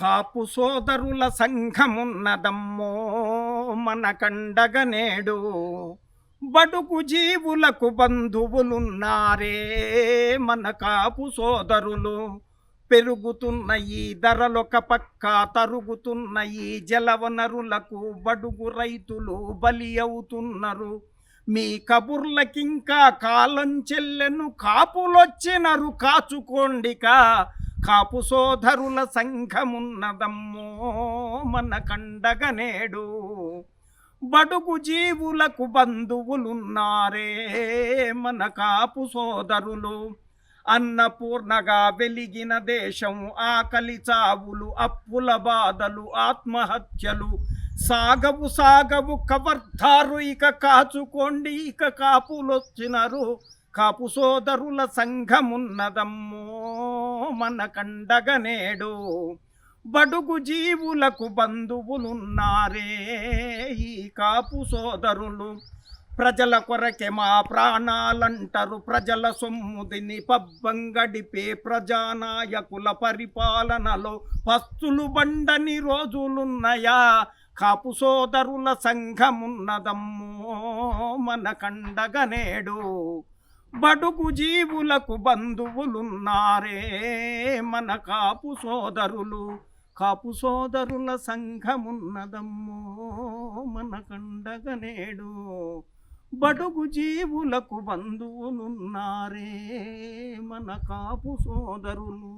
కాపు సోదరుల సంఘమున్నదమ్మో మన కండగనేడు. బడుగు జీవులకు బంధువులున్నారే మన కాపు సోదరులు. పెరుగుతున్న ఈ ధరలొక పక్క తరుగుతున్న ఈ జలవనరులకు బడుగు రైతులు బలి అవుతున్నారు. మీ కబుర్లకింకా కాలం చెల్లెను కాపులొచ్చినరు కాచుకోండిక. కాపు సోదరుల సంఘమున్నదమ్మో మన కండగనేడు. బడుగు జీవులకు బంధువులున్నారే మన కాపు సోదరులు అన్నపూర్ణగా వెలిగిన దేశం ఆకలి చావులు అప్పుల బాధలు ఆత్మహత్యలు. సాగవు సాగవు కవర్ధారు ఇక కాచుకోండి ఇక కాపులొచ్చినారు. కాపు సోదరుల సంఘమున్నదమ్మో మన కండగనేడు బడుగు జీవులకు బంధువులున్నారే ఈ కాపు సోదరులు. ప్రజల కొరకే మా ప్రాణాలంటారు ప్రజల సొమ్ముదిని పబ్బం గడిపే ప్రజానాయకుల పరిపాలనలో పస్తులు బండని రోజులున్నయా? కాపు సోదరుల సంఘమున్నదమ్మో మన కండగనేడు బడుగు జీవులకు బంధువులున్నారే మన కాపు సోదరులు. కాపు సోదరుల సంఘమున్నదమ్మో మన కండగనేడు బడుగు జీవులకు బంధువులున్నారే మన కాపు సోదరులు.